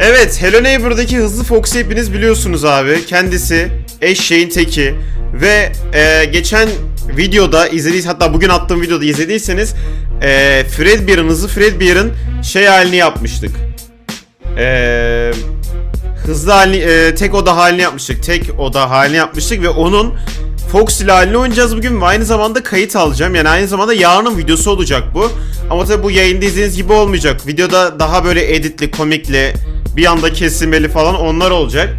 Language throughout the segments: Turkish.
Evet, Hello Neighbor'daki hızlı Fox'u hepiniz biliyorsunuz abi. Kendisi eşeğin teki ve e, geçen videoda izlediyseniz hatta bugün attığım videoda izlediyseniz e, Fredbear'ın hızlı Fredbear'ın şey halini yapmıştık. E, hızlı halini e, tek oda halini yapmıştık. Tek oda halini yapmıştık ve onun Fox ile halini oynayacağız bugün ve aynı zamanda kayıt alacağım. Yani aynı zamanda yarının videosu olacak bu. Ama tabii bu yayında izlediğiniz gibi olmayacak. Videoda daha böyle editli, komikli, bir anda kesilmeli falan onlar olacak.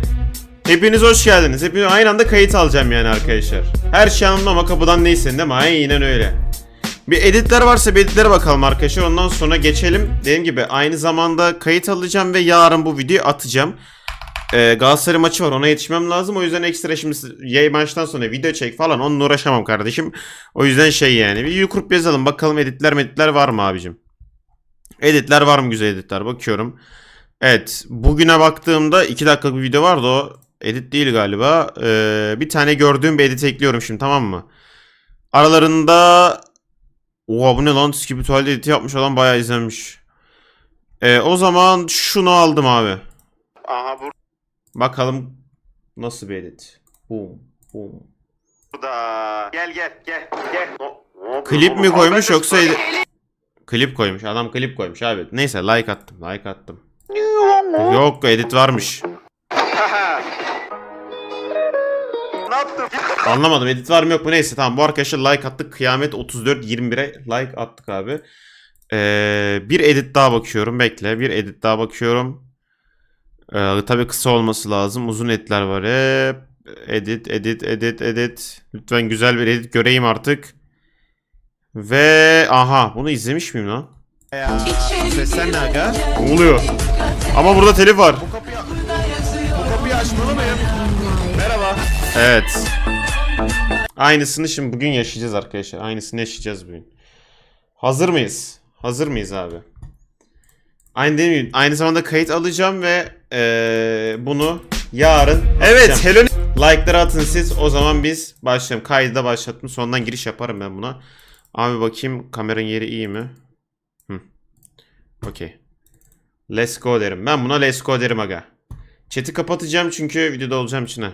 Hepiniz hoş geldiniz. Hepiniz aynı anda kayıt alacağım yani arkadaşlar. Her şey anlamda ama kapıdan neyse değil mi? Aynen öyle. Bir editler varsa bir editlere bakalım arkadaşlar. Ondan sonra geçelim. Dediğim gibi aynı zamanda kayıt alacağım ve yarın bu videoyu atacağım. Ee, Galatasaray maçı var ona yetişmem lazım. O yüzden ekstra şimdi yayın maçtan sonra video çek falan onunla uğraşamam kardeşim. O yüzden şey yani bir yukurup yazalım bakalım editler meditler var mı abicim. Editler var mı güzel editler bakıyorum. Evet bugüne baktığımda 2 dakikalık bir video vardı o edit değil galiba. Ee, bir tane gördüğüm bir edit ekliyorum şimdi tamam mı? Aralarında Oha bu ne lan Skibidi tuvalet editi yapmış olan bayağı izlenmiş. Ee, o zaman şunu aldım abi. Aha Bakalım nasıl bir edit. Boom, boom. burada. Gel gel gel gel. Klip mi koymuş yoksa edit... Klip koymuş. Adam klip koymuş abi. Neyse like attım. Like attım. Yok edit varmış. ne yaptın? Anlamadım edit var mı yok mu neyse tamam bu arkadaşa like attık. Kıyamet 34 21'e like attık abi. Ee, bir edit daha bakıyorum. Bekle bir edit daha bakıyorum. Ee, tabii kısa olması lazım. Uzun editler var hep. Edit edit edit edit. Lütfen güzel bir edit göreyim artık. Ve aha bunu izlemiş miyim lan? Ya sesler ne aga? Ne oluyor? Ama burada telif var. Bu kapıyı, bu kapıyı açmalı mıyım? Merhaba. Evet. Aynısını şimdi bugün yaşayacağız arkadaşlar. Aynısını yaşayacağız bugün. Hazır mıyız? Hazır mıyız abi? Aynı değil mi? Aynı zamanda kayıt alacağım ve eee, bunu yarın Evet, hello like'ları atın siz. O zaman biz başlayalım. Kaydı da başlattım. Sondan giriş yaparım ben buna. Abi bakayım kameranın yeri iyi mi? Okey. Let's go derim. Ben buna let's go derim aga. Chat'i kapatacağım çünkü videoda olacağım içine.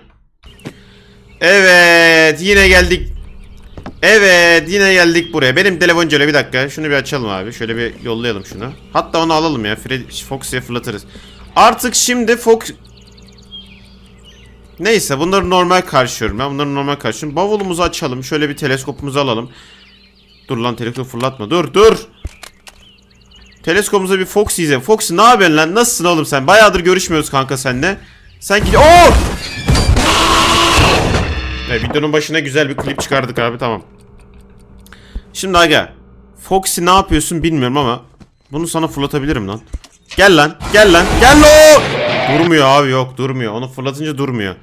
Evet yine geldik. Evet yine geldik buraya. Benim telefon şöyle bir dakika. Şunu bir açalım abi. Şöyle bir yollayalım şunu. Hatta onu alalım ya. Fred Fox'ya fırlatırız. Artık şimdi Fox... Neyse bunları normal karşılıyorum. Ben bunları normal karşılıyorum. Bavulumuzu açalım. Şöyle bir teleskopumuzu alalım. Dur lan teleskop fırlatma. Dur dur. Teleskopumuza bir Fox izle. Fox ne yapıyorsun lan? Nasılsın oğlum sen? Bayağıdır görüşmüyoruz kanka seninle. Sen gidi... Oo! Evet, videonun başına güzel bir klip çıkardık abi tamam. Şimdi aga. Foxy ne yapıyorsun bilmiyorum ama bunu sana fırlatabilirim lan. Gel lan. Gel lan. Gel lo. Durmuyor abi yok durmuyor. Onu fırlatınca durmuyor.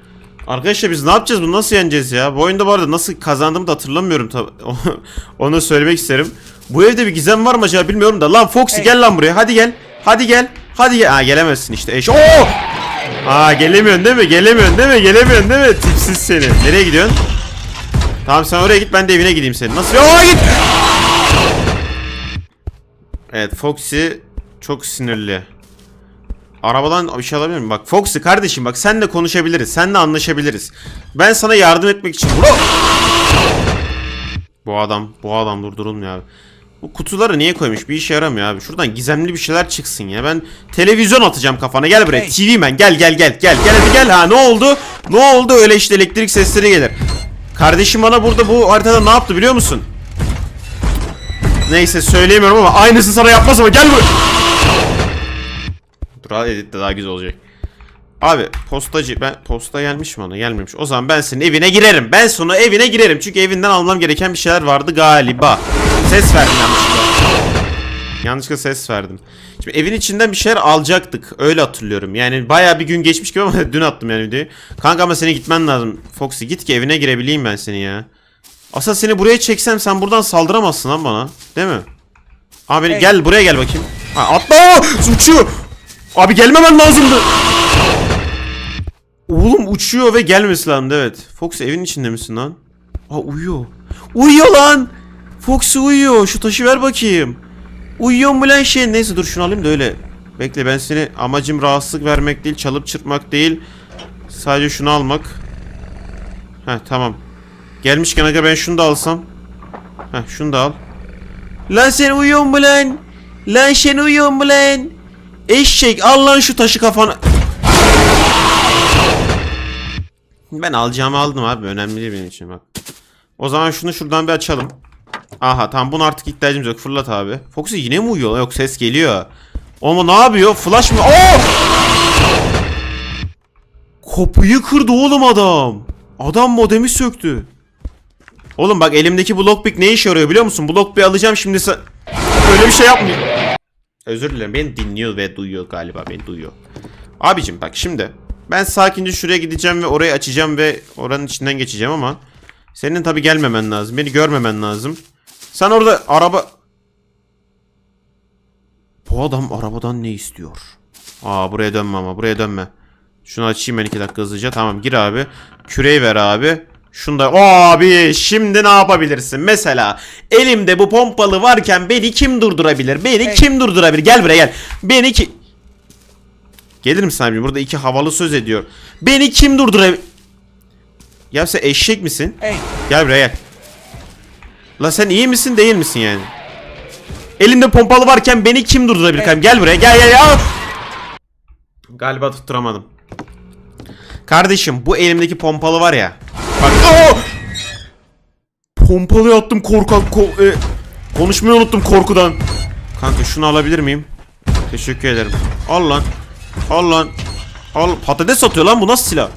Arkadaşlar biz ne yapacağız bunu nasıl yeneceğiz ya? Bu oyunda bu arada nasıl kazandığımı da hatırlamıyorum tabi. Onu söylemek isterim. Bu evde bir gizem var mı acaba bilmiyorum da. Lan Foxy gel lan buraya. Hadi gel. Hadi gel. Hadi gel. Ha gelemezsin işte. Eş. Oo! Aa gelemiyorsun değil mi? Gelemiyorsun değil mi? Gelemiyorsun değil mi? Tipsiz seni. Nereye gidiyorsun? Tamam sen oraya git ben de evine gideyim senin. Nasıl? Yo git. Evet Foxy çok sinirli. Arabadan bir şey alabilir miyim? Bak Foxy kardeşim bak senle konuşabiliriz. Senle anlaşabiliriz. Ben sana yardım etmek için. Bro! Bu adam, bu adam durdurulmuyor abi. Bu kutuları niye koymuş? Bir işe yaramıyor abi. Şuradan gizemli bir şeyler çıksın ya. Ben televizyon atacağım kafana. Gel buraya. TV man gel gel gel gel. Gel hadi gel. Ha ne oldu? Ne oldu? Öyle işte elektrik sesleri gelir. Kardeşim bana burada bu haritada ne yaptı biliyor musun? Neyse söyleyemiyorum ama aynısı sana yapmaz ama gel buraya. Dur hadi edit de daha güzel olacak. Abi postacı ben posta gelmiş mi ona gelmemiş. O zaman ben senin evine girerim. Ben sonra evine girerim. Çünkü evinden almam gereken bir şeyler vardı galiba. Ses verdim yanlışlıkla. Yanlışlıkla ses verdim. Şimdi evin içinden bir şeyler alacaktık. Öyle hatırlıyorum. Yani bayağı bir gün geçmiş gibi ama dün attım yani videoyu. Kanka ama senin gitmen lazım. Foxy git ki evine girebileyim ben seni ya. Aslında seni buraya çeksem sen buradan saldıramazsın lan bana. Değil mi? Abi beni- gel buraya gel bakayım. Ha, atla! Uçuyor. Abi gelmemen lazımdı. Oğlum uçuyor ve gelmesi lazım evet. Fox evin içinde misin lan? Aa uyuyor. Uyuyor lan. Fox uyuyor. Şu taşı ver bakayım. Uyuyor mu lan şey? Neyse dur şunu alayım da öyle. Bekle ben seni amacım rahatsızlık vermek değil, çalıp çırpmak değil. Sadece şunu almak. Heh tamam. Gelmişken aga ben şunu da alsam. Heh şunu da al. Lan sen uyuyor mu lan? Lan sen uyuyor mu lan? Eşek al lan şu taşı kafana. Ben alacağımı aldım abi. Önemli değil benim için bak. O zaman şunu şuradan bir açalım. Aha tamam buna artık ihtiyacımız yok. Fırlat abi. Foxy yine mi uyuyor? Yok ses geliyor. Ama ne yapıyor? Flash mı? Oo! Kapıyı kırdı oğlum adam. Adam modemi söktü. Oğlum bak elimdeki bu lockpick ne işe yarıyor biliyor musun? Bu lockpick'i alacağım şimdi sen... Öyle bir şey yapmayayım. Özür dilerim. Beni dinliyor ve duyuyor galiba. Beni duyuyor. Abicim bak şimdi. Ben sakince şuraya gideceğim ve orayı açacağım ve oranın içinden geçeceğim ama... Senin tabi gelmemen lazım. Beni görmemen lazım. Sen orada araba... Bu adam arabadan ne istiyor? Aa buraya dönme ama buraya dönme. Şunu açayım ben iki dakika hızlıca. Tamam gir abi. Küreği ver abi. Şunu da... Abi şimdi ne yapabilirsin? Mesela elimde bu pompalı varken beni kim durdurabilir? Beni kim durdurabilir? Gel buraya gel. Beni ki... Gelir misin abi? Burada iki havalı söz ediyor. Beni kim durdurabilir? Ya sen eşek misin? Hey. Gel buraya gel. La sen iyi misin değil misin yani? Elimde pompalı varken beni kim durdurabilir? kardeşim? Gel buraya gel gel gel. Galiba tutturamadım. Kardeşim bu elimdeki pompalı var ya. Bak. Aa! Pompalı attım korkak ko- e, konuşmayı unuttum korkudan. Kanka şunu alabilir miyim? Teşekkür ederim. Al lan. Al lan. Al patates satıyor lan bu nasıl silah?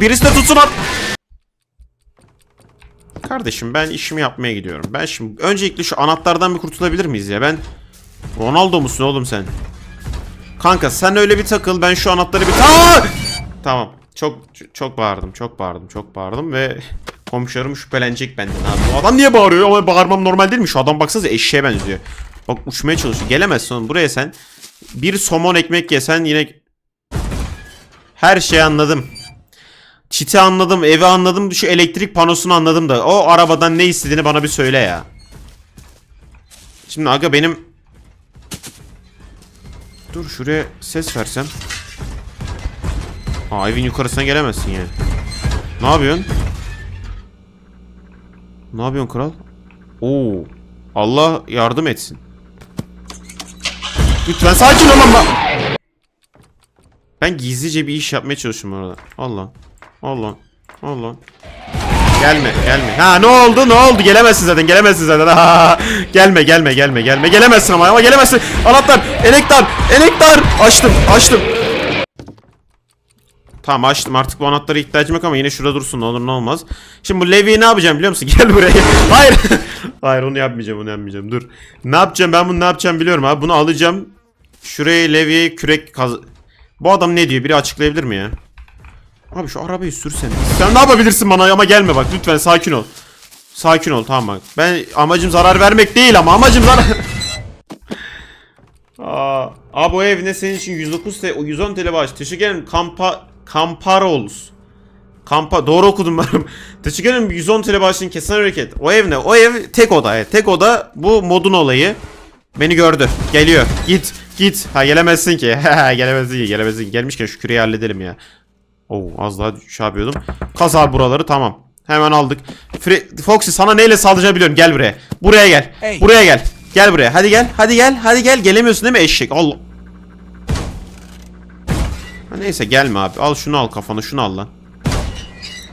Birisi de tutsun at. Kardeşim ben işimi yapmaya gidiyorum. Ben şimdi öncelikle şu anahtardan bir kurtulabilir miyiz ya? Ben Ronaldo musun oğlum sen? Kanka sen öyle bir takıl ben şu anahtarı bir! Tamam. Çok çok bağırdım. Çok bağırdım. Çok bağırdım ve komşularım şüphelenecek benden abi. Bu adam niye bağırıyor? Ama bağırmam normal değil mi? Şu adam baksanıza eşeğe benziyor. Bak uçmaya çalışıyor. Gelemezsin oğlum. Buraya sen bir somon ekmek yesen yine her şeyi anladım. Çiti anladım, evi anladım, şu elektrik panosunu anladım da o arabadan ne istediğini bana bir söyle ya. Şimdi aga benim Dur şuraya ses versem. Aa evin yukarısına gelemezsin yani. Ne yapıyorsun? Ne yapıyorsun kral? Oo. Allah yardım etsin. Lütfen sakin ol ama. Ben gizlice bir iş yapmaya çalışıyorum orada. Allah. Allah. Allah. Gelme, gelme. Ha ne oldu? Ne oldu? Gelemezsin zaten. Gelemezsin zaten. Ha, gelme, gelme, gelme, gelme. Gelemezsin ama ama gelemezsin. Anahtar, enektar, enektar. Açtım, açtım. Tamam açtım artık bu anahtara ihtiyacım yok ama yine şurada dursun ne olur ne olmaz. Şimdi bu Levi'yi ne yapacağım biliyor musun? Gel buraya. Hayır. Hayır onu yapmayacağım onu yapmayacağım dur. Ne yapacağım ben bunu ne yapacağım biliyorum abi. Bunu alacağım. Şuraya Levi'ye kürek kaz... Bu adam ne diyor? Biri açıklayabilir mi ya? Abi şu arabayı sürsen. Sen ne yapabilirsin bana ama gelme bak lütfen sakin ol. Sakin ol tamam bak. Ben amacım zarar vermek değil ama amacım zarar... Aa, abi o ev ne senin için 109 TL, o 110 TL bağış. Teşekkür ederim. Kampa Kamparols. Kampa doğru okudum ben. Teşekkür ederim 110 TL bağışın kesin hareket. O ev ne? O ev tek oda. Evet, tek oda bu modun olayı. Beni gördü. Geliyor. Git. Git. Ha gelemezsin ki. gelemezsin ki. Gelemezsin ki. Gelmişken şu küreyi halledelim ya. Oo az daha şey yapıyordum. Kaz abi buraları tamam. Hemen aldık. Fre Foxy sana neyle saldıracağını biliyorum. Gel buraya. Buraya gel. Hey. Buraya gel. Gel buraya. Hadi gel. Hadi gel. Hadi gel. Gelemiyorsun değil mi eşek? Allah. Ha, neyse gelme abi. Al şunu al kafana. Şunu al lan.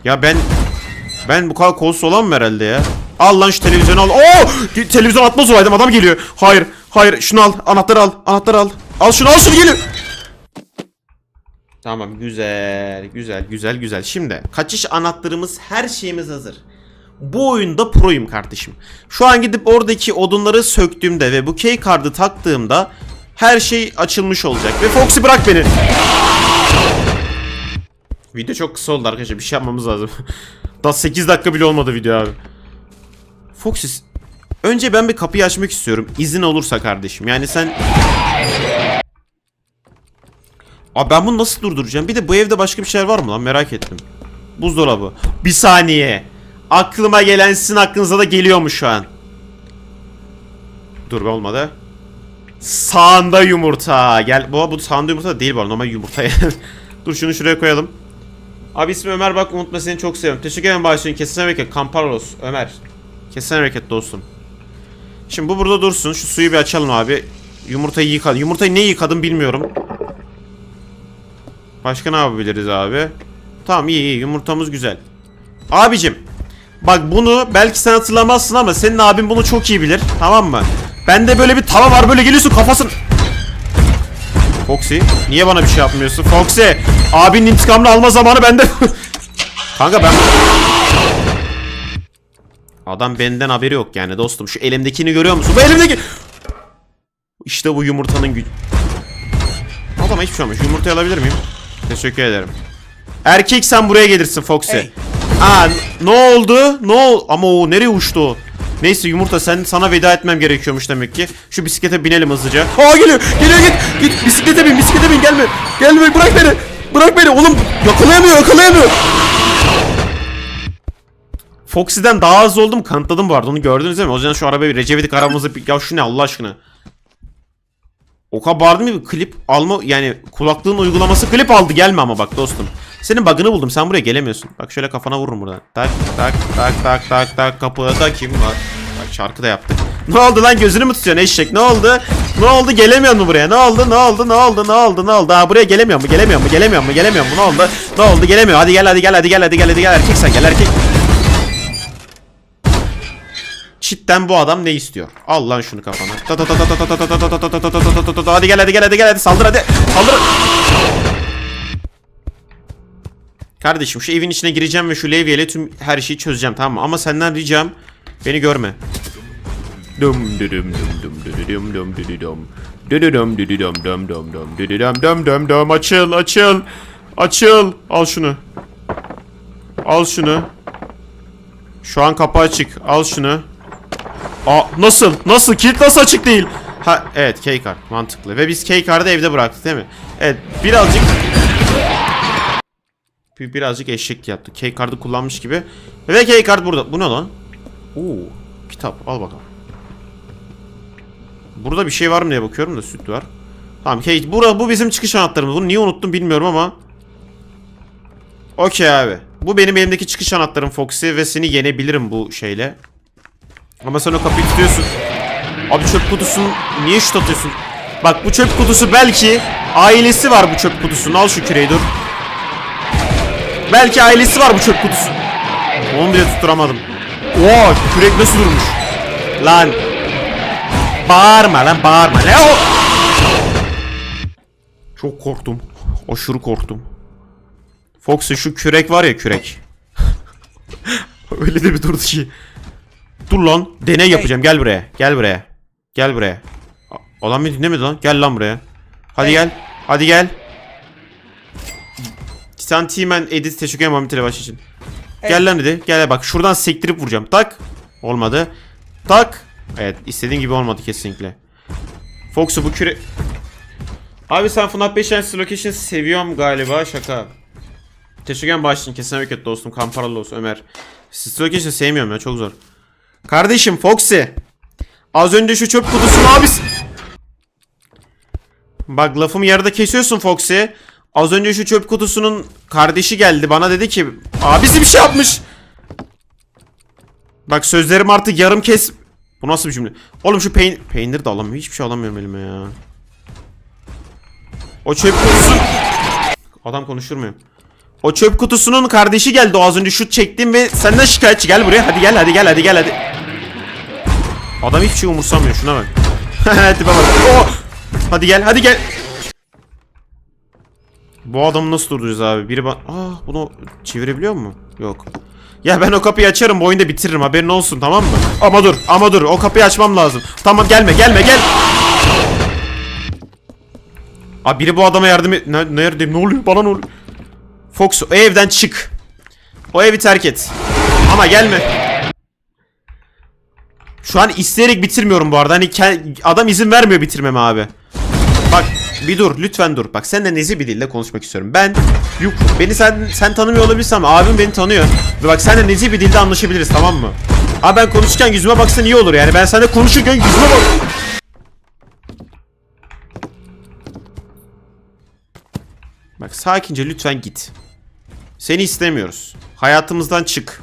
Ya ben ben bu kadar kolsuz olamam herhalde ya. Al lan şu televizyonu al. Oo! Televizyon atmaz olaydım. Adam geliyor. Hayır. Hayır. Şunu al. Anahtarı al. Anahtarı al. Al şunu al şunu geliyor. Tamam güzel güzel güzel güzel. Şimdi kaçış anahtarımız her şeyimiz hazır. Bu oyunda proyum kardeşim. Şu an gidip oradaki odunları söktüğümde ve bu key kartı taktığımda her şey açılmış olacak. Ve Foxy bırak beni. Video çok kısa oldu arkadaşlar. Bir şey yapmamız lazım. Daha 8 dakika bile olmadı video abi. Foxy önce ben bir kapıyı açmak istiyorum. İzin olursa kardeşim. Yani sen Abi ben bunu nasıl durduracağım? Bir de bu evde başka bir şeyler var mı lan? Merak ettim. Buzdolabı. Bir saniye. Aklıma gelen sizin aklınıza da geliyor mu şu an? Dur olmadı. Sağında yumurta. Gel. Bu, bu sağında yumurta değil bu. Normal yumurta. Dur şunu şuraya koyalım. Abi ismi Ömer bak unutma seni çok seviyorum. Teşekkür ederim Baysun. Kesene hareket. Kamparlos. Ömer. Kesene hareket dostum. Şimdi bu burada dursun. Şu suyu bir açalım abi. Yumurtayı yıkadım. Yumurtayı ne yıkadım bilmiyorum. Başka ne yapabiliriz abi? Tamam iyi iyi. Yumurtamız güzel. Abicim. Bak bunu belki sen hatırlamazsın ama senin abin bunu çok iyi bilir. Tamam mı? Bende böyle bir tava var böyle geliyorsun kafasın. Foxy niye bana bir şey yapmıyorsun? Foxy abinin intikamını alma zamanı bende. Kanka ben... Adam benden haberi yok yani dostum. Şu elimdekini görüyor musun? Bu elimdeki... İşte bu yumurtanın gücü. Adam hiçbir şey olmuş. Yumurtayı alabilir miyim? Teşekkür ederim. Erkek sen buraya gelirsin Foxy. Aa ne oldu? Ne ol? Ama o nereye uçtu o? Neyse yumurta sen sana veda etmem gerekiyormuş demek ki. Şu bisiklete binelim hızlıca. Aa geliyor. Geliyor git. Git bisiklete bin. Bisiklete bin gelme. Gelme bırak beni. Bırak beni. Oğlum yakalayamıyor yakalayamıyor. Foxy'den daha hızlı oldum kanıtladım bu arada onu gördünüz değil mi? O yüzden şu arabayı Recep aramızı bir... Ya şu ne Allah aşkına. O kadar bağırdım mı klip alma yani kulaklığın uygulaması klip aldı gelme ama bak dostum. Senin bug'ını buldum sen buraya gelemiyorsun. Bak şöyle kafana vururum buradan. Tak tak tak tak tak tak kapıda kim var? Bak şarkı da yaptık. Ne oldu lan gözünü mü tutuyorsun eşek ne oldu? Ne oldu gelemiyor mu buraya? Ne oldu ne oldu ne oldu ne oldu ne oldu? Ha buraya gelemiyor mu gelemiyor mu gelemiyor mu gelemiyor mu ne oldu? Ne oldu gelemiyor hadi gel hadi gel hadi gel hadi gel hadi gel erkek sen gel erkek. Çitten bu adam ne istiyor? Al lan şunu kafana. Hadi gel hadi gel hadi gel hadi saldır hadi. Saldır. Kardeşim şu evin içine gireceğim ve şu levyeyle tüm her şeyi çözeceğim tamam mı? Ama senden ricam beni görme. Dum dum dum dum dum dum dum dum. Düdüdüm düdüdüm döm döm döm düdüdüm döm döm döm açıl açıl açıl al şunu al şunu şu an kapı açık al şunu Aa nasıl? Nasıl? Kilit nasıl açık değil? Ha evet keycard mantıklı. Ve biz keycard'ı evde bıraktık değil mi? Evet birazcık bir, birazcık eşek yaptı. Keycard'ı kullanmış gibi. Ve keycard burada. Bu ne lan? Oo kitap al bakalım. Burada bir şey var mı diye bakıyorum da süt var. Tamam key bura bu bizim çıkış anahtarımız. Bunu niye unuttum bilmiyorum ama. Okey abi. Bu benim elimdeki çıkış anahtarım Foxy ve seni yenebilirim bu şeyle. Ama sen o kapıyı tutuyorsun. Abi çöp kutusunu niye şut atıyorsun? Bak bu çöp kutusu belki ailesi var bu çöp kutusunun. Al şu küreği dur. Belki ailesi var bu çöp kutusu. Onu bile tutturamadım. Oo kürek nasıl durmuş? Lan. Bağırma lan bağırma. Ne o? Çok korktum. Aşırı korktum. Foxy şu kürek var ya kürek. Öyle de bir durdu ki. Dur lan. Deney yapacağım. Gel buraya. Gel buraya. Gel buraya. Adam beni dinlemedi lan. Gel lan buraya. Hadi gel. Hadi gel. Sen T-Man Edit teşekkür ederim Muhammed Telebaş için. Gel lan hadi. Gel bak şuradan sektirip vuracağım. Tak. Olmadı. Tak. Evet istediğin gibi olmadı kesinlikle. Fox'u bu küre... Abi sen FNAF 5 Dance Location seviyorum galiba şaka. Teşekkür ederim başlayın kesin hareket dostum. Kamparalı olsun Ömer. Siz Location sevmiyorum ya çok zor. Kardeşim Foxy. Az önce şu çöp kutusunu abis... Bak lafımı yarıda kesiyorsun Foxy. Az önce şu çöp kutusunun kardeşi geldi bana dedi ki abisi bir şey yapmış. Bak sözlerim artık yarım kes. Bu nasıl bir cümle? Oğlum şu peyn peynir de alamıyorum. Hiçbir şey alamıyorum elime ya. O çöp kutusu... Adam konuşturmuyor. O çöp kutusunun kardeşi geldi o az önce şut çektim ve senden şikayetçi. Gel buraya hadi gel hadi gel hadi gel hadi. Adam hiçbir şey umursamıyor şuna bak. Tipe bak. Oh! Hadi gel hadi gel. Bu adamı nasıl durduracağız abi? Biri bana... Aa bunu çevirebiliyor mu? Yok. Ya ben o kapıyı açarım bu oyunda bitiririm haberin olsun tamam mı? Ama dur ama dur o kapıyı açmam lazım. Tamam gelme gelme gel. Abi biri bu adama yardım et. Ne, neredeyim ne oluyor bana ne oluyor? Fox o evden çık. O evi terk et. Ama gelme. Şu an isteyerek bitirmiyorum bu arada. Hani adam izin vermiyor bitirmeme abi. Bak Bir dur lütfen dur. Bak seninle nezih bir dille konuşmak istiyorum. Ben Yuk beni sen sen tanımıyor olabilirsin ama abim beni tanıyor. Ve bak seninle nezih bir dilde anlaşabiliriz tamam mı? Abi ben konuşurken yüzüme baksan iyi olur yani. Ben seninle konuşurken yüzüme bak. Bak sakince lütfen git. Seni istemiyoruz. Hayatımızdan çık.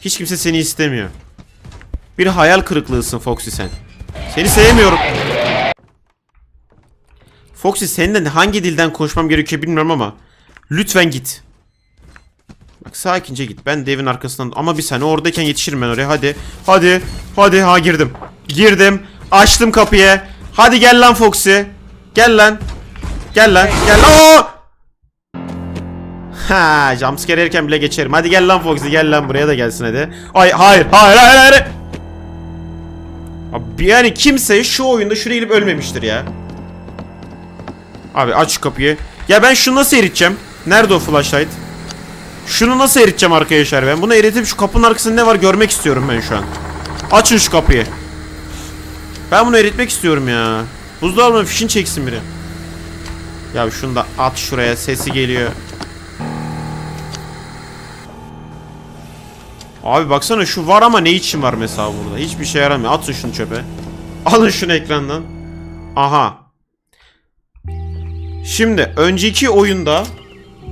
Hiç kimse seni istemiyor. Bir hayal kırıklığısın Foxy sen. Seni sevmiyorum. Foxy seninle hangi dilden konuşmam gerekiyor bilmiyorum ama lütfen git. Bak sakince git. Ben de evin arkasından ama bir saniye oradayken yetişirim ben oraya. Hadi. Hadi. Hadi ha girdim. Girdim. Açtım kapıyı. Hadi gel lan Foxy. Gel lan. Gel lan. Gel lan. Oo! Ha, jumpscare yerken bile geçerim. Hadi gel lan Foxy gel lan buraya da gelsin hadi. Ay hayır hayır hayır hayır. Yani kimse şu oyunda şuraya gelip ölmemiştir ya. Abi aç kapıyı. Ya ben şunu nasıl eriteceğim? Nerede o flashlight? Şunu nasıl eriteceğim arkadaşlar ben? Bunu eritip şu kapının arkasında ne var görmek istiyorum ben şu an. Açın şu kapıyı. Ben bunu eritmek istiyorum ya. Buzdolabının fişini çeksin biri. Ya şunu da at şuraya sesi geliyor. Abi baksana şu var ama ne için var mesela burada? Hiçbir şey yaramıyor. Atın şunu çöpe. Alın şunu ekrandan. Aha. Şimdi önceki oyunda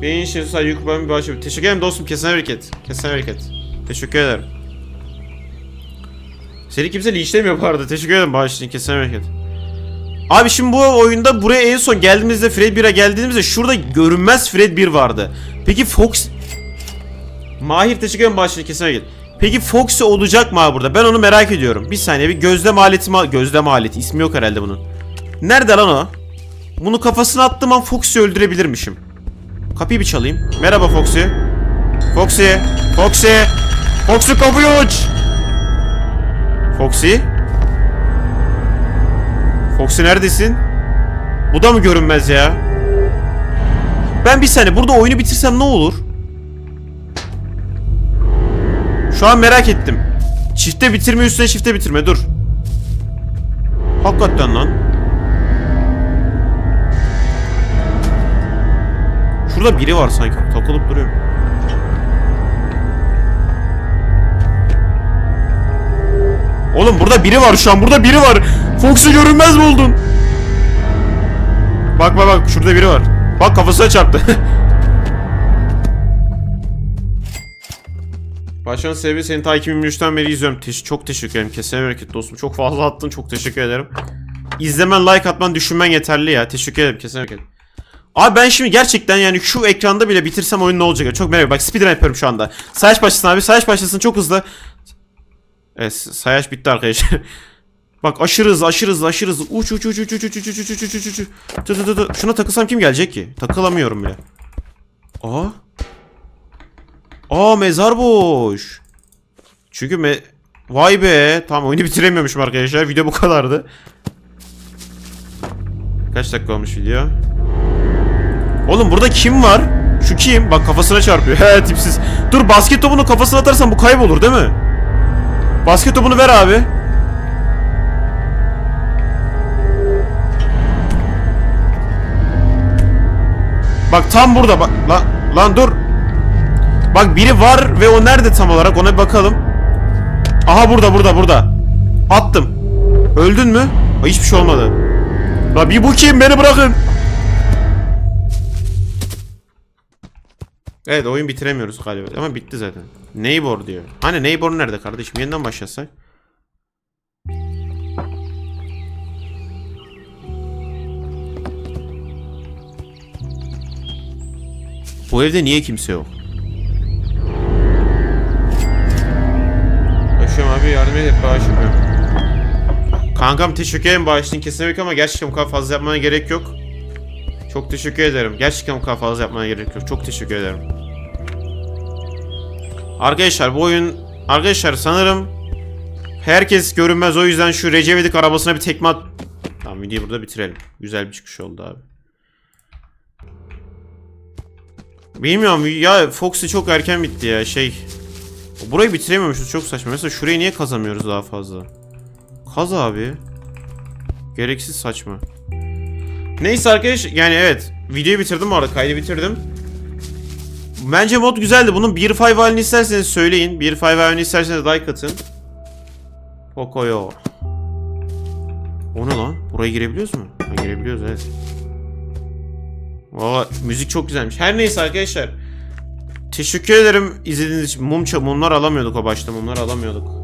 Beyin işleri sadece yukarı bir başlıyor. Teşekkür ederim dostum. Kesene bereket. Kesene bereket. Teşekkür ederim. Seni kimse linçlemiyor bu arada. Teşekkür ederim bağışlayın. Kesene bereket. Abi şimdi bu oyunda buraya en son geldiğimizde Fred 1'e geldiğimizde şurada görünmez Fred 1 vardı. Peki Fox... Mahir teşekkür ederim bağışlayın. Kesene bereket. Peki Foxy olacak mı abi burada? Ben onu merak ediyorum. Bir saniye bir gözlem aleti mi? Gözlem aleti. İsmi yok herhalde bunun. Nerede lan o? Bunu kafasına attığım an Foxy'yi öldürebilirmişim. Kapıyı bir çalayım. Merhaba Foxy. Foxy. Foxy. Foxy kapıyı aç. Foxy. Foxy neredesin? Bu da mı görünmez ya? Ben bir saniye burada oyunu bitirsem ne olur? Şu an merak ettim. Çifte bitirme üstüne çifte bitirme dur. Hakikaten lan. Şurada biri var sanki. Takılıp duruyor. Oğlum burada biri var şu an. Burada biri var. Fox'u görünmez oldun? Bak bak bak şurada biri var. Bak kafasına çarptı. Başkan sebebi seni ta 2023'ten beri izliyorum. Teş çok teşekkür ederim. Kesene bereket dostum. Çok fazla attın. Çok teşekkür ederim. İzlemen, like atman, düşünmen yeterli ya. Teşekkür ederim. Kesene bereket. Abi ben şimdi gerçekten yani şu ekranda bile bitirsem oyun ne olacak? Çok merak ediyorum. Bak speedrun yapıyorum şu anda. Sayaç başlasın abi. Sayaç başlasın çok hızlı. Evet sayaç bitti arkadaşlar. Bak aşırı hızlı aşırı hızlı aşırı hızlı. Uç uç uç uç uç uç uç uç uç uç uç uç. Şuna takılsam kim gelecek ki? Takılamıyorum bile. Aa. Aa mezar boş. Çünkü me... Vay be. Tamam oyunu bitiremiyormuşum arkadaşlar. Video bu kadardı. Kaç dakika olmuş video? Oğlum burada kim var? Şu kim? Bak kafasına çarpıyor. He tipsiz. Dur basket topunu kafasına atarsan bu kaybolur değil mi? Basket topunu ver abi. Bak tam burada bak. Lan, lan dur. Bak biri var ve o nerede tam olarak ona bir bakalım. Aha burada burada burada. Attım. Öldün mü? Aa, hiçbir şey olmadı. La bir bu kim? Beni bırakın. Evet oyun bitiremiyoruz galiba ama bitti zaten. Neighbor diyor. Hani Neighbor nerede kardeşim? Yeniden başlasak. Bu evde niye kimse yok? Kankam teşekkür ederim bağışın kesinlikle ama gerçekten bu kadar fazla yapmana gerek yok. Çok teşekkür ederim. Gerçekten bu kadar fazla yapmana gerek yok. Çok teşekkür ederim. Arkadaşlar bu oyun... Arkadaşlar sanırım... Herkes görünmez o yüzden şu Recep arabasına bir tekme at... Tamam videoyu burada bitirelim. Güzel bir çıkış oldu abi. Bilmiyorum ya Foxy çok erken bitti ya şey... Burayı bitiremiyormuşuz çok saçma. Mesela şurayı niye kazamıyoruz daha fazla? Kaz abi. Gereksiz saçma. Neyse arkadaş yani evet videoyu bitirdim bu arada kaydı bitirdim. Bence mod güzeldi. Bunun 1.5 halini isterseniz söyleyin. 1.5 halini isterseniz like atın. Pocoyo. O ne lan? Buraya girebiliyoruz mu? Ha, girebiliyoruz evet. Valla müzik çok güzelmiş. Her neyse arkadaşlar. Teşekkür ederim izlediğiniz için. Mum, mumlar alamıyorduk o başta. Mumlar alamıyorduk.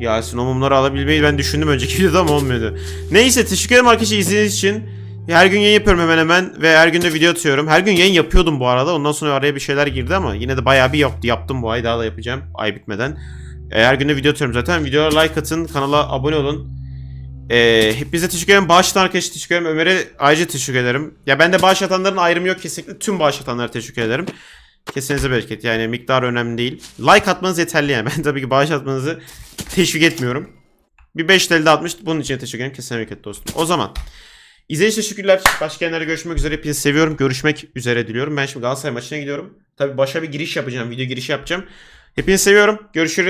Yasin o mumları alabilmeyi ben düşündüm önceki videoda ama olmuyordu. Neyse teşekkür ederim arkadaşlar izlediğiniz için. Her gün yayın yapıyorum hemen hemen ve her gün de video atıyorum. Her gün yayın yapıyordum bu arada. Ondan sonra araya bir şeyler girdi ama yine de bayağı bir yaptı, yaptım bu ay. Daha da yapacağım ay bitmeden. E, her gün de video atıyorum zaten. Videolara like atın, kanala abone olun. E, hepinize teşekkür ederim. Bağıştan arkadaşlar teşekkür ederim. Ömer'e ayrıca teşekkür ederim. Ya bende bağış atanların ayrımı yok kesinlikle. Tüm bağış atanlara teşekkür ederim. Kesinize bereket. Yani miktar önemli değil. Like atmanız yeterli yani. Ben tabii ki bağış atmanızı teşvik etmiyorum. Bir 5 TL de atmış. Bunun için teşekkür ederim. Kesine bereket dostum. O zaman İzlediğiniz için teşekkürler. Başka yerlerde görüşmek üzere. Hepinizi seviyorum. Görüşmek üzere diliyorum. Ben şimdi Galatasaray maçına gidiyorum. Tabii başa bir giriş yapacağım. Video girişi yapacağım. Hepinizi seviyorum. Görüşürüz.